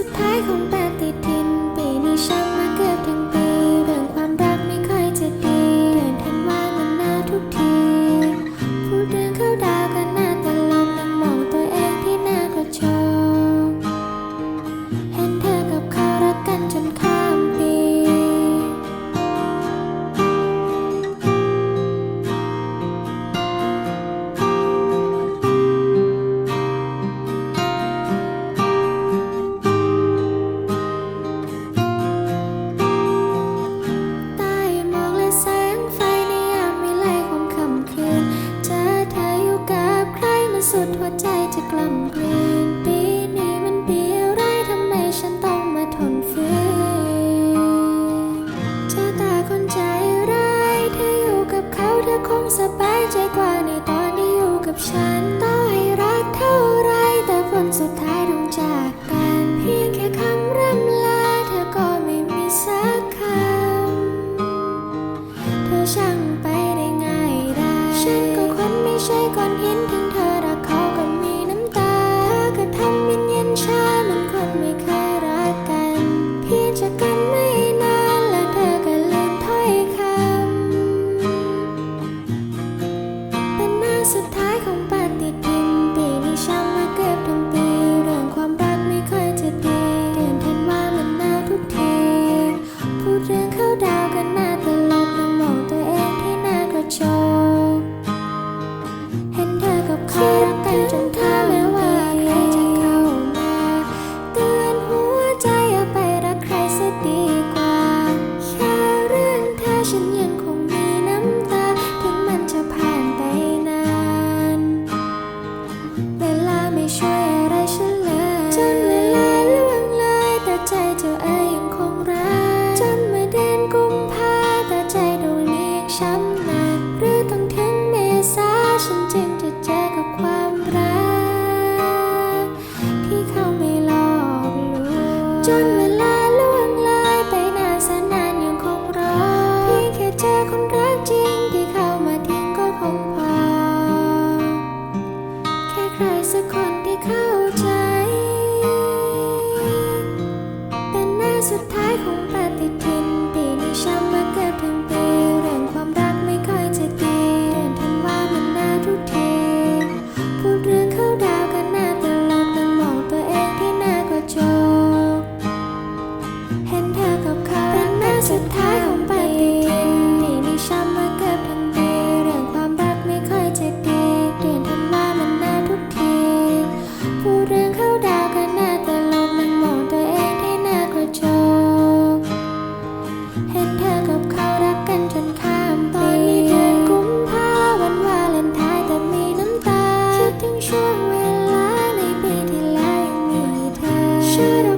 สุดท้ายของปฏิทิ ช่างไปได้ง่ายได้ มาหรือต้องถึงเมษาฉันจึงจะเจอกับความรัก ที่เขาไม่หลอกลวงจ should have